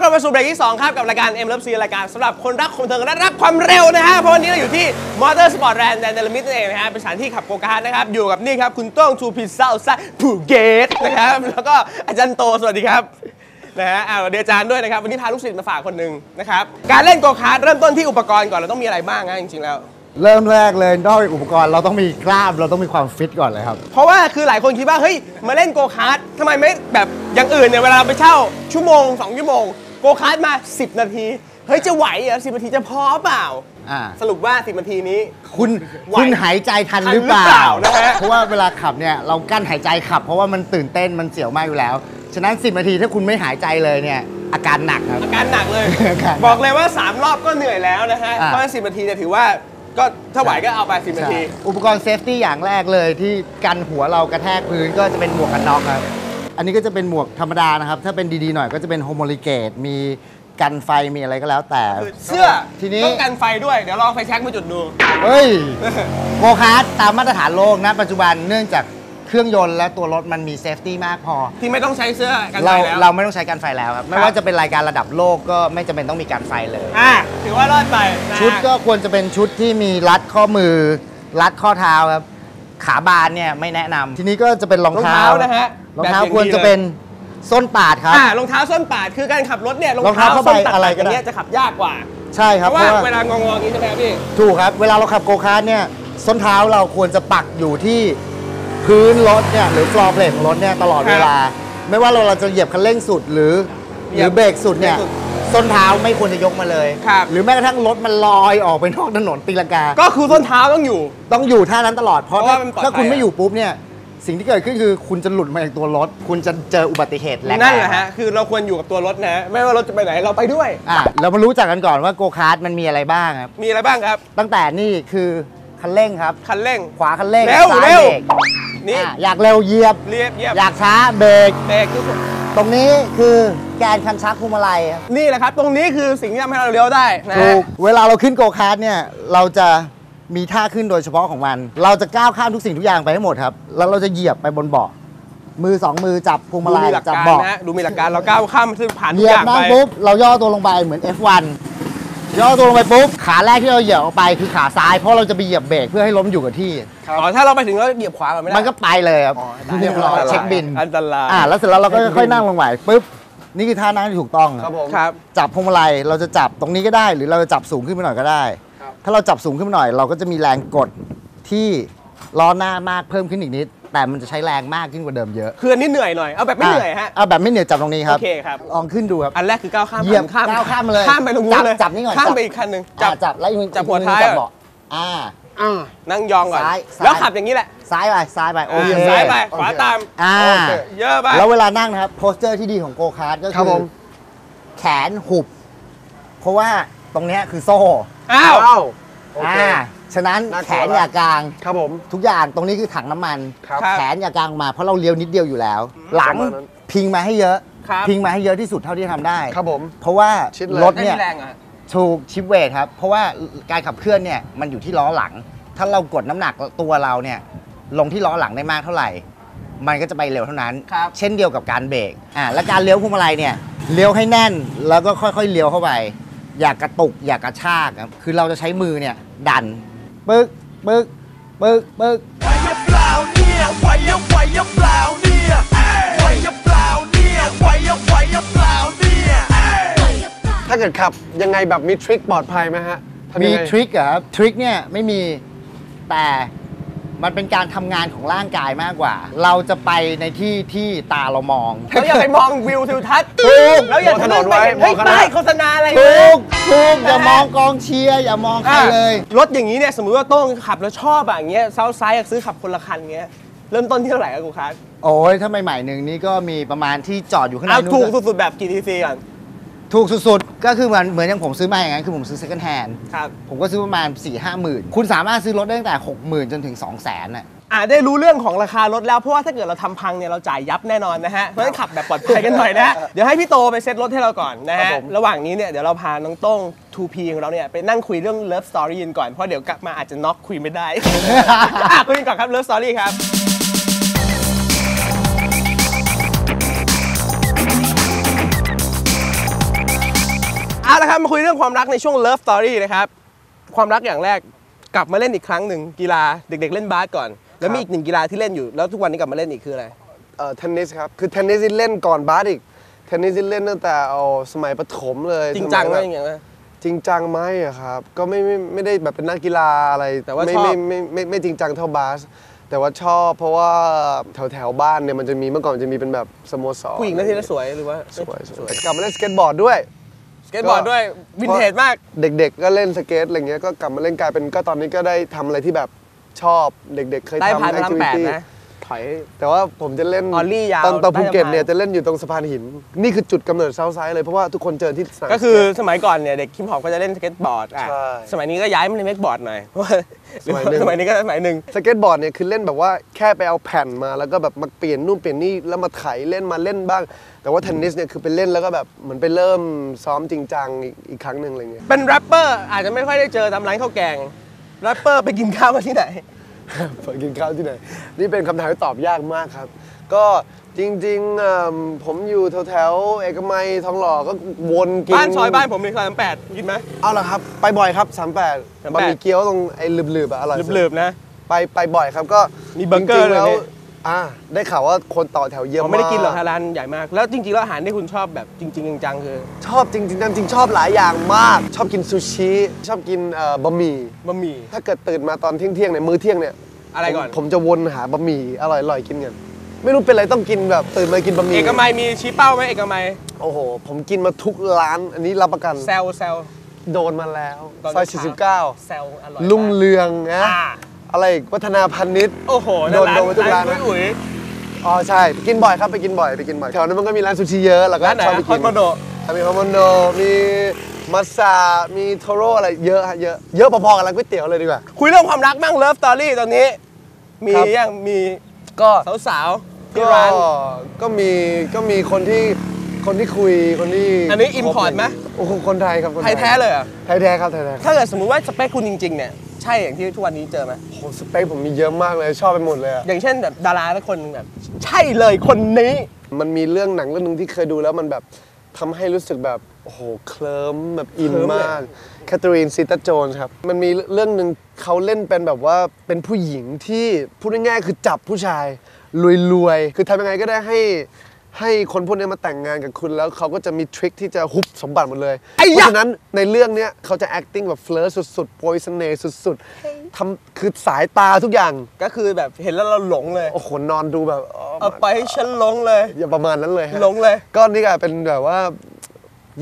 กลับมาสู่เบรกที่ 2 ครับกับรายการ M Love C รายการสำหรับคนรักความบันเทิงและรักความเร็วนะฮะ เพราะวันนี้เราอยู่ที่ Motor Sport Land แดนเดลมิดนั่นเองนะฮะ เป็นสถานที่ขับโกคาร์ทนะครับ อยู่กับนี่ครับ คุณต้องทูพิซซ่าซ่าผูเกตนะครับ แล้วก็อาจารย์โต สวัสดีครับนะฮะอ่าสวัสดีอาจารย์ด้วยนะครับ วันนี้พาลูกศิษย์มาฝากคนหนึ่งนะครับ การเล่นโกคาร์ทเริ่มต้นที่อุปกรณ์ก่อนเราต้องมีอะไรบ้างฮะจริงๆแล้ว เริ่มแรกเลยนอกจากอุปกรณ์เราต้องมีกล้ามเราต้องมีความฟิตก่อนเลยครับ เพราะว่าคือหลายคนคิดว่าเฮ้ยมาเล่นโกคาร์ททำไมไม่แบบอย่างอื่นเนี่ยเวลาเราไปเช่าชั่วโมง2ชั่วโมง โกคาร์ทมา 10 นาที เฮ้ย จะไหวเหรอสินาทีจะพอเปล่า อ่า สรุปว่า 10 นาทีนี้ คุณไหวคุณหายใจทันทันหรือเปล่าหรือเปล่านะฮะ เพราะว่าเวลาขับเนี่ยเรากั้นหายใจขับ เพราะว่ามันตื่นเต้นมันเสียวมากอยู่แล้ว ฉะนั้น 10 นาทีถ้าคุณไม่หายใจเลยเนี่ยอาการหนักครับ อาการหนักเลยอาการหนักบอกเลยว่า 3 รอบก็เหนื่อยแล้วนะฮะ อะเพราะฉะนั้น10 นาทีเนี่ยถือว่าก็ถ้าไหวก็เอาไป 10 นาที ใช่อุปกรณ์เซฟตี้อย่างแรกเลยที่กันหัวเรากระแทกพื้นก็จะเป็นหมวกกันน็อกครับ อันนี้ก็จะเป็นหมวกธรรมดานะครับ ถ้าเป็นดีๆหน่อยก็จะเป็นโฮโมลิเกตมีกันไฟมีอะไรก็แล้วแต่คือเสื้อทีนี้ ต้องกันไฟด้วย เดี๋ยวลองไฟแช็กมาจุดดู เฮ้ยโกคาร์ทตามมาตรฐานโลกนะปัจจุบันเนื่องจากเครื่องยนต์และตัวรถมันมีเซฟตี้มากพอ ที่ไม่ต้องใช้เสื้อกันไฟเราแล้ว เราไม่ต้องใช้กันไฟแล้วครับ ไม่ครับว่าจะเป็นรายการระดับโลกก็ไม่จำเป็นต้องมีการไฟเลย อะ ถือว่ารอดไปนะฮะชุดก็ควรจะเป็นชุดที่มีรัดข้อมือ รัดข้อเท้าครับ ขาบานเนี่ยไม่แนะนำทีนี้ก็จะเป็นรองเท้ารองเท้านะฮะ รองเท้าแบบอย่างดีควรจะเป็นส้นปาดครับ อ่ารองเท้าส้นปาดคือการขับรถเนี่ยรองรองเท้าเท้าส้นผ้าใบตัดอะไรอก็ย่างได้เงี้ยจะขับยากกว่าใช่คเพรับราะเพว่าราะว่าเวลางองๆอย่างนี้ใช่ไหมครับพี่ ถูกครับ เวลาเราขับโกคาร์ทเนี่ยส้นเท้าเราควรจะปักอยู่ที่พื้นรถเนี่ยหรือฟลอร์เพลทของรถเนี่ยตลอดครับเวลา ไม่ว่าเราเราจะเหยียบคันเร่งสุดหรือหเหยีรืยอบเบรกสุดเนี่ยเบรกสุดส้นเท้าไม่ควรจะยกมาเลย ครับ หรือแม้กระทั่งรถมันลอยออกไปนอกถนนตีลังกา ก็คือส้นเท้าต้องอยู่ ต้องอยู่ท่านั้นตลอด เพราะเพราะถ้าว่ามันปลอดถ้าคุณภัยไม่อยู่ปุ๊บเนี่ย สิ่งที่เกิดขึ้นคือคุณจะหลุดมาจากตัวรถ คุณจะเจออุบัติเหตุแรงๆนั่นแหละฮะคือเราควรอยู่กับตัวรถนะ ไม่ว่ารถจะไปไหนเราไปด้วยอะเรามารู้จักกันก่อนว่าโกคาร์ทมันมีอะไรบ้างครับ มีอะไรบ้างครับ ตั้งแต่นี่คือคันเร่งครับ คันเร่ง ขวาคันเร่งเร็วซ้ายเร็วเบรกนี่ อะอยากเร็วเหยียบ เรียบเยียบอยากช้าเบรก เบรกทุกคนตรงนี้คือแกนคันชักพวงมาลัยครับนี่แหละครับ ตรงนี้คือสิ่งที่ทำให้เราเลี้ยวได้นะถูฮะ กเวลาเราขึ้นโกคาร์ทเนี่ย เราจะ มีท่าขึ้นโดยเฉพาะของมัน เราจะก้าวข้ามทุกสิ่งทุกอย่างไปให้หมดครับ แล้วเราจะเหยียบไปบนเบาะมือสองมือจับพวงมาดูลัยมีหลักจับการเบาะนะฮะดูมีหลักการเราก้าวข้ามซึ่งผ่านเหทุกยีอยย่างบนั่ไปงปุ๊บเราย่อตัวลงไปเหมือน F1 ย่อตัวลงไปปุ๊บขาแรกที่เราเหยียบออกไปคือขาซ้ายเพราะเราจะไปเหยียบเบรกเพื่อให้ล้มอยู่กับที่ อ๋อถ้าเราไปถึงแล้วเหยียบขวาก่อนไม่ได้มันก็ไปเลยครับอ๋อได้เรียบร้อยเช็คบิน อันตรายอ่าแล้วเสร็จแล้วเราก็ค่อยๆนั่งลงไปปุ๊บนี่คือท่านั่งที่ถูกต้องครับผม ครับ จับพวงมาลัยเราจะจับตรงนี้ก็ได้ หรือเราจะจับสูงขึ้นไปหน่อยก็ได้ครับ ถ้าเราจับสูงขึ้นไปหน่อย เราก็จะมีแรงกดที่ล้อหน้ามากเพิ่มขึ้นอีกนิด แต่มันจะใช้แรงมากขึ้นกว่าเดิมเยอะคืออันนี้เหนื่อยหน่อยเอาแบบไม่เหนื่อยฮะเอาแบบไม่เหนื่อยจับตรงนี้ครับโอเคครับ ลองขึ้นดูครับ อันแรกคือก้าวข้ามเหยียบข้ามก้าวข้ามมาเลยข้ามไปตรงนู้นเลยจับจับนี่ก่อนข้ามจับ ไปอีกคันหนึ่งจัจับบจับแล้วอีกมือจับหัวอีกมือท้ายจับอะ เบาะอ่า อ่านั่งยองก่อนซ้ายซ้าย แล้วขับอย่างนี้แหละซ้ายไปซ้ายไปโออ่าเค ซ้ายไปโอเคขวาตามอ่าโอเคเยอะไป แล้วเวลานั่งนะครับโพสเจอร์ที่ดีของโกคาร์ดก็ครัคืบผอม แขนหุบ เพราะว่าตรงเนี้ยคือโซ่ อ้าวอ้าวโอเค อ่าฉะนั้นน่ากลัว แขนอย่ากลาง ครับผม ทุกอย่างตรงนี้คือถังน้ำมันครับครับแขนอย่ากลางมาเพราะเราเลี้ยวนิดเดียวอยู่แล้ว หลังประมาณนั้น พิงมาให้เยอะ ครับ พิงมาให้เยอะที่สุดเท่าที่ทำได้ ครับผม เพราะว่าชิดเลย รถไม่เนี่ยมีแรงอะ ถูกชิปเวทครับ เพราะว่าการขับเคลื่อนเนี่ยมันอยู่ที่ล้อหลัง ถ้าเรากดน้ำหนักตัวเราเนี่ยลงที่ล้อหลังได้มากเท่าไหร่ มันก็จะไปเร็วเท่านั้น ครับ เช่นเดียวกับการเบรกอ่าและการเลี้ยวพวงมาลัยเนี่ยเลี้ยวให้แน่นแล้วก็ค่อยๆเลี้ยวเข้าไป อย่ากระตุก อย่ากระชากครับคือเราจะใช้มือเนี่ยดันปึ๊กปึ๊กปึ๊กปึ๊กไหวยังเปล่าเนี่ยไหวยังไหวยังเปล่าเนี่ยไหวยังเปล่าเนี่ยไหวยังไหวยังเปล่าเนี่ยถ้าเกิดขับยังไงแบบมีทริคปลอดภัยไหมฮะทำมียังไง ทริคอะครับทริคเนี่ยไม่มีแต่ มันเป็นการทำงานของร่างกายมากกว่า เราจะไปในที่ที่ตาเรามองเราอย่าไปมองวิวทิวทัศน์ถูก แล้วอย่ามองถนทะนลึ่งไปไว้เห็นเฮ้ยมองข้างหน้า ป้ายโฆษณาอะไรถูเลยกถูกอย่ามองกองเชียร์อย่ามองใครเลย รถอย่างนี้เนี่ยสมมติว่าโต้องขับแล้วชอบอะอย่างเงี้ยเซาไซด์อยากซื้อขับคนละคันเงี้ยเริ่มต้นที่เท่าไหร่ครับกูคัสโอ้ยถ้าใหม่ๆหนึ่งนี่ก็มีประมาณที่จอดอยู่ข้างในเอานู้ถูกนสุดๆแบบกี่ทีซีก่อน ถูกสุดๆ ก็คือเหมือนเหมือนอย่างผมซื้อมาอย่างนั้นคือผมซื้อ second hand ครับ ผมก็ซื้อประมาณ4ี่ห้าหมื่นคุณสามารถซื้อรถได้ตั้งแต่ 6 0,000 จนถึง 2 0 0 0 0นน่ะ อ่าได้รู้เรื่องของราคารถแล้วเพราะว่าถ้าเกิดเราทำพังเนี่ยเราจ่ายยับแน่นอนนะฮะเพราะฉะนั้นขับแบบปลอดภัยกันหน่อยนะฮะเดี๋ยวให้พี่โตไปเซ็ตรถให้เราก่อนนะครัฮะบผม ระหว่างนี้เนี่ยเดี๋ยวเราพาน้องโต้ง 2P ของเราเนี่ยไปนั่งคุยเรื่อง Love Story กันก่อนเพราะเดี๋ยวกลับมาอาจจะน็อกคุยไม่ได้ อะคุยกันก่อนครับ Love Story ครับ ละครับ มาคุยเรื่องความรักในช่วง Love Story นะครับ ความรักอย่างแรกกลับมาเล่นอีกครั้งหนึ่งกีฬาเด็ก ๆ เล่นบาสก่อน แล้วมีอีกหนึ่งกีฬาที่เล่นอยู่ แล้วทุกวันนี้กลับมาเล่นอีกคืออะไร เอ่อเทนนิสครับ คือเทนนิสที่เล่นก่อนบาสอีก เทนนิสที่เล่นตั้งแต่เอาสมัยประถมเลยจริงจังสไหมมัยอย่างเงี้ยจริงจังไหมอะครับ ก็ไม่ไม่ไม่ได้แบบเป็นนักกีฬาอะไรแต่ว่าไม่ชอบ ไม่ไม่ไม่ไม่จริงจังเท่าบาส แต่ว่าชอบเพราะว่าแถวแถวๆบ้านเนี่ยมันจะมีเมื่อก่อนจะมีเป็นแบบสโมสรผู้หญิงนั่นที่น่าสวยหรือว่าสวยสวยกลับมาเล่นสเก็ตบอร์ดด้วยส เก็ตบอร์ดด้วยวินเทจมาก เด็ก ๆ ก็เล่นสเก็ตอะไรเงี้ยก็กลับมาเล่นกลายเป็นก็ตอนนี้ก็ได้ทำอะไรที่แบบชอบเด็ก ๆ เคยได้ทำพันพลังแปด activity นะ ถอย แต่ว่าผมจะเล่นออลลี่ยาวตอนตอนได้ภูเก็ตสะพานเนี่ยจะเล่นอยู่ตรงสะพานหิน นี่คือจุดกำเนิดเซาท์ไซด์เลยเพราะว่าทุกคนเจอที่สนามก็คือสมัยก่อนเนี่ยเด็กคิมฮอปก็จะเล่นสเก็ตบอร์ดอะใช่ สมัยนี้ก็ย้ายมาเล่นเมกบอร์ดหน่อยเพราะว่าสมัยหนึ่ง สมัยนี้ก็สมัยหนึ่ง สเก็ตบอร์ดเนี่ยคือเล่นแบบว่าแค่ไปเอาแผ่นมาแล้วก็แบบมาเปลี่ยนนู่นเปลี่ยนนี่แล้วมาไถเล่นมาเล่นบ้าง แต่ว่าเทนนิสเนี่ยคือไปเล่นแล้วก็แบบเหมือนไปเริ่มซ้อมจริงจังอีกอีกครั้งหนึ่งอะไรเงี้ยเป็นแรปเปอร์อาจจะไม่ค่อยได้เจอตามร้านข้าวแกงแรปเปอร์ไปกินข้าวกันที่ไหน ไปกินข้าวที่ไหน นี่เป็นคำถามที่ตอบยากมากครับ ก็จริงๆเอิ่มผมอยู่แถวๆเอกมัยทองหล่อก็วนกิน บ้านซอยบ้านผมมีซอยสามแปดกินไหม เอาละครับ ไปบ่อยครับ 38 38 บะหมี่เกี๊ยวตรงไอ้หลืบๆอะอร่อยสุดหลืบๆนะ ไปไปบ่อยครับก็มีเบอร์เกอร์จๆแล้วด้วยนี่ อ่าได้ข่าวว่าคนต่อแถวเยอะผมมากไม่ได้กินหรอกฮะร้านใหญ่มาก แล้วจริงๆแล้วอาหารที่คุณชอบแบบจริงๆจังๆคือชอบจริงๆจริงๆชอบหลายอย่างมาก ชอบกินซูชิชอบกินเอ่อบะหมี่บะหมี่ถ้าเกิดตื่นมาตอนเที่ยงเที่ยงๆเนี่ยมื้อเที่ยงเนี่ยอะไรก่อนผมผมจะวนหาบะหมี่อร่อยๆกินกันไม่รู้เป็นอะไรต้องกินแบบตื่นมากินบะหมี่เอกมัยมีชี้เป้าไหมเอกมัยโอ้โห ผมกินมาทุกร้าน อันนี้รับประกันแซลแซลโดนมาแล้วตอนซอยเช้าแซลอร่อย49ลุงเรืองนะ อ่า อะไรอีกวัฒนาพันนิด โอ้โหโดนโดนไปทุกร้านร้านอุ๋ยอ๋อใช่กินบ่อยครับไปกินบ่อยไปกินบ่อยแถวนั้นมันก็มีร้านซูชิเยอะแล้วก็ร้านไหนชอบไปฮกิอนตโมโด มีฮอมอนโดมีมัสซามีโทโร่อะไรเยอะฮะเยอะ เยอะพอๆกับร้านก๋วยเตี๋ยวเลยดีกว่า คุยเรื่องความรักบ้างเลิฟสตอรี่ตอนนี้ มีครับ ยังมีก็สาวๆที่ก็ร้าน ก็มีก็มีคนที่คนที่คุยคนที่อันนี้ import ไหม โอ้โหคนไทยครับคนไทยแท้เลยเหรอะ ไทยแท้ครับไทยแท้ถ้าเกิดสมมุติว่าสเปคคุณจริง ๆ เนี่ย ใช่อย่างที่ทุกวันนี้เจอไหมโอ้โหสเปคผมมีเยอะมากเลยชอบไปหมดเลยอะอย่างเช่นแบบดาราทุกคนแบบ ใช่เลยคนนี้ มันมีเรื่องหนังเรื่องหนึงที่เคยดูแล้วมันแบบทำให้รู้สึกแบบ โอ้โห เคลิ้มแบบอินเคลิ้มเลยมากแคทเธอรีนซีตาโจนส์ครับ มันมีเรื่องหนึ่งเขาเล่นเป็นแบบว่าเป็นผู้หญิงที่พูดง่ายๆคือจับผู้ชายรวยๆ คือทำยังไงก็ได้ให้ ให้คนพวกนี้มาแต่งงานกับคุณแล้วเขาก็จะมีทริคที่จะฮุบสมบัติหมดเลยไอ้เพยะ ราะฉะนั้นในเรื่องเนี้ยเขาจะ acting แบบเฟลิร์สุดๆโปรยเสน่ห์สุดๆทำคือสายตาทุกอย่าง ก็คือแบบเห็นแล้วเราหลงเลย โอ้โห นอนดูแบบอ๋อเอาไปให้ฉันหลงเลย อย่าประมาณนั้นเลยฮะหลงเลย ก็นี่ก็เป็นแบบว่า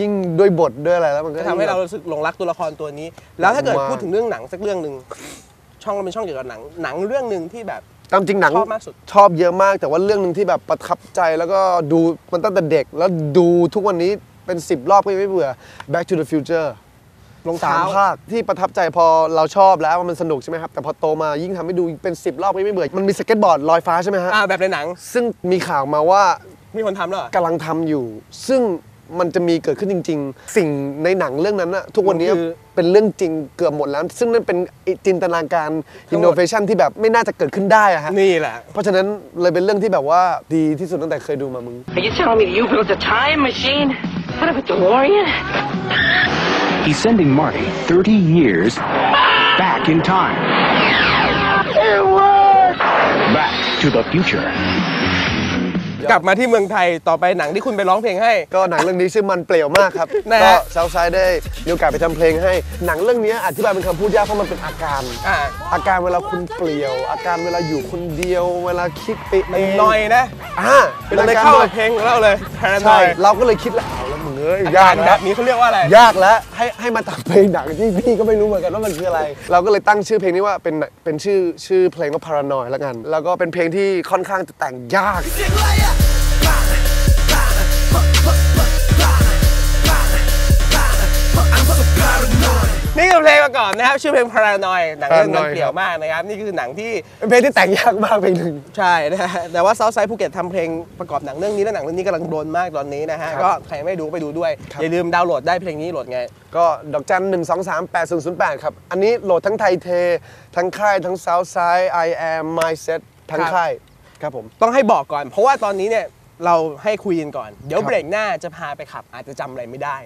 ยิ่งด้วยบทด้วยอะไรแล้วมันก็ก็ทำให้เรายิ่งแบบรู้สึกหลงรักตัวละครตัวนี้ แล้วถ้าเกิดมาก พูดถึงเรื่องหนังสักเรื่องหนึ่งช่องเราเป็นช่องเกี่ยวกับหนัง หนังเรื่องหนึ่งที่แบบ ตามจริงหนังชอบมากสุด ชอบเยอะมาก แต่ว่าเรื่องหนึ่งที่แบบประทับใจแล้วก็ดูมันตั้งแต่เด็ก แล้วดูทุกวันนี้เป็น 10 รอบก็ยังไม่เบื่อ Back to the Future รองสาเท้ามภาคที่ประทับใจพอเราชอบแล้วมันสนุกใช่ไหมครับ แต่พอโตมายิ่งทำให้ดูเป็น 10 รอบก็ยังไม่เบื่อ มันมีสเก็ตบอร์ดลอยฟ้าใช่ไหมฮะอ่าแบบในหนังซึ่งมีข่าวมาว่า มีคนทำแล้วเหรอกำลังทำอยู่ ซึ่ง มันจะมีเกิดขึ้นจริง ๆ สิ่งในหนังเรื่องนั้นนะทุกวันนี้มันคือเป็นเรื่องจริงเกือบหมดแล้ว ซึ่งนั่นเป็นจินตนาการทั้งหมดอินโนเวชันที่แบบไม่น่าจะเกิดขึ้นได้อะฮะนี่แหละ เพราะฉะนั้นเลยเป็นเรื่องที่แบบว่าดีที่สุดตั้งแต่เคยดูมามึง Are you telling me that you built a time machine out of a DeLorean? He's sending Marty 30 years back in time. It worked! Back to the future. กลับมาที่เมืองไทยต่อไปหนังที่คุณไปร้องเพลงให้ ก็หนังเรื่องนี้ชื่อมันเปลี่ยวมากครับนะก็ฮะซาวไซด์ได้มีโอกาสไปทำเพลงให้ หนังเรื่องนี้อธิบายเป็นคำพูดยากเพราะมันเป็นอาการ อ่าอาการเวลาคุณเปลี่ยว อาการเวลาอยู่คนเดียว เวลาคิดไปเองหน่อยนะอ่าเป็นเราอาเลยการเข้าโดกับเพลงของเราเลยแพรนใช่อยเราก็เลยคิดแล้วเอาแล้วมึงเอ้ยยากแบแล้วบนี้เขาเรียกว่าอะไร ยากแล้วให้ให้มาทำเพลงหนังที่พี่ก็ไม่รู้เหมือนกันว่ามันคืออะไร เราก็เลยตั้งชื่อเพลงนี้ว่าเป็นเป็นชื่อชื่อเพลงว่า Paranoid แล้วกัน แล้วก็เป็นเพลงที่ค่อนข้างจะแต่งยากนี่ อเพลงประกอบนะครับ ชื่อเพลง Paranoid หนังเรื่องนั้น Paranoid เปลี่ยวมากนะครับ นี่คือหนังที่เป็นเพลงที่แต่งยากมากเพลงหนึ่ง ใช่นะฮะแต่ว่า Southside ภูเก็ตทำเพลงประกอบหนังเรื่องนี้และหนังเรื่องนี้กำลังโดนมากตอนนี้นะฮะครับ ก็ใครไม่ดูไปดูด้วย ครับ อย่าลืมดาวน์โหลดได้เพลงนี้โหลดไง ก็ดอกจันหนึ่งสองสามแปดศูนย์ศูนย์แปดครับ อันนี้โหลดทั้งไทยเท ทั้งค่าย ทั้ง Southside I am Mindset ทั้งครับ ค่าย ครับผม ต้องให้บอกก่อน เพราะว่าตอนนี้เนี่ย เราให้คุยกันก่อน เดี๋ยวเบรกหน้าจะพาไปขับ อาจจะจำอะไรไม่ได้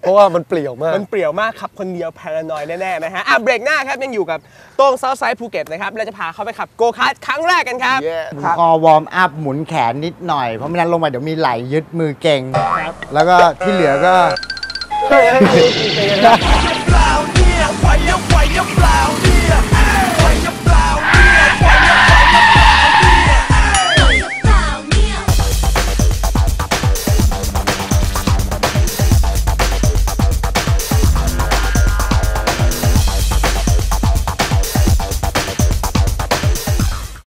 เพราะว่ามันเปลี่ยวมาก มันเปรี่ยวมากขับคนเดียวพารานอยแน่ๆนะฮะอะเบรกหน้าครับยังอยู่กับโต้งเซาท์ไซด์ภูเก็ตนะครับเราจะพาเขาไปขับโกคาร์ทครั้งแรกกันครับ Yeah คอวอร์มอัพหมุนแขนนิดหน่อย เพราะไม่นั้นลงมาเดี๋ยวมีไหลยึดมือเก่ง แล้วก็ที่เหลือก็